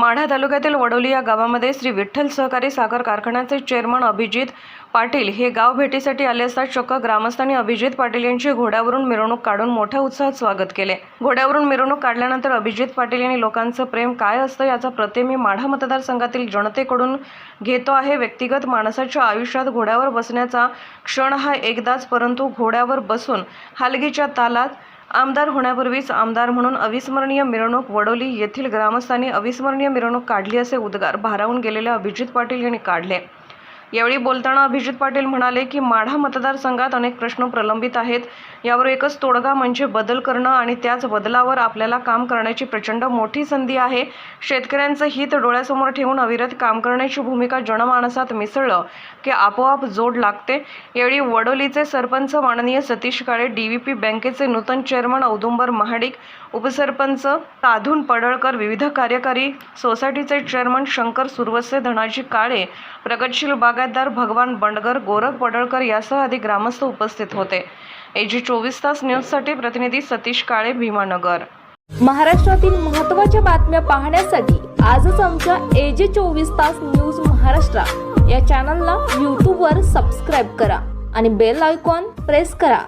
माढा तालुक्यातील वडोली या गावामध्ये श्री विठ्ठल सहकारी साखर कारखान्याचे चेअरमन अभिजित पाटील हे गाव भेटीसाठी आले असता चक्क ग्रामस्थांनी अभिजित पाटील यांची घोड्यावरून मिरवणूक काढून मोठ्या उत्साहात स्वागत केले. घोड्यावरून मिरवणूक काढल्यानंतर अभिजित पाटील यांनी लोकांचं प्रेम काय असतं याचा प्रत्यय मी माढा मतदारसंघातील जनतेकडून घेतो आहे. व्यक्तिगत माणसाच्या आयुष्यात घोड्यावर बसण्याचा क्षण हा एकदाच परंतु घोड्यावर बसून हालगीच्या तालात आमदार होण्यापूर्वीच आमदार म्हणून अविस्मरणीय मिरवणूक वडोली येथील ग्रामस्थांनी अविस्मरणीय मिरवणूक काढली असे उद्गार भारावून गेलेल्या अभिजित पाटील यांनी काढले. यावेळी बोलताना अभिजित पाटील म्हणाले की माढा मतदारसंघात अनेक प्रश्न प्रलंबित आहेत. यावर एकच तोडगा म्हणजे बदल करणं आणि त्याच बदलावर आपल्याला काम करण्याची प्रचंड मोठी संधी आहे. शेतकऱ्यांचं हित डोळ्यासमोर ठेवून अविरत काम करण्याची भूमिका जनमानसात मिसळलं की आपोआप जोड लागते. यावेळी वडोलीचे सरपंच माननीय Satish Kale D V P बँकेचे नूतन चेअरमन औदुंबर महाडिक उपसरपंच साधून पडळकर विविध कार्यकारी सोसायटीचे चेअरमन शंकर सुरवसे धनाजी काळे प्रगतशील बाग बागायतदार भगवान बंडगर गोरख पडळकर यासह अधिक ग्रामस्थ उपस्थित होते. एजी चोवीस तास न्यूजसाठी प्रतिनिधी सतीश काळे भीमानगर. महाराष्ट्रातील महत्त्वाच्या बातम्या पाहण्यासाठी आजच आमच्या एजे चोवीस तास न्यूज महाराष्ट्र या चॅनलला यूट्यूबवर सबस्क्राईब करा आणि बेल आयकॉन प्रेस करा.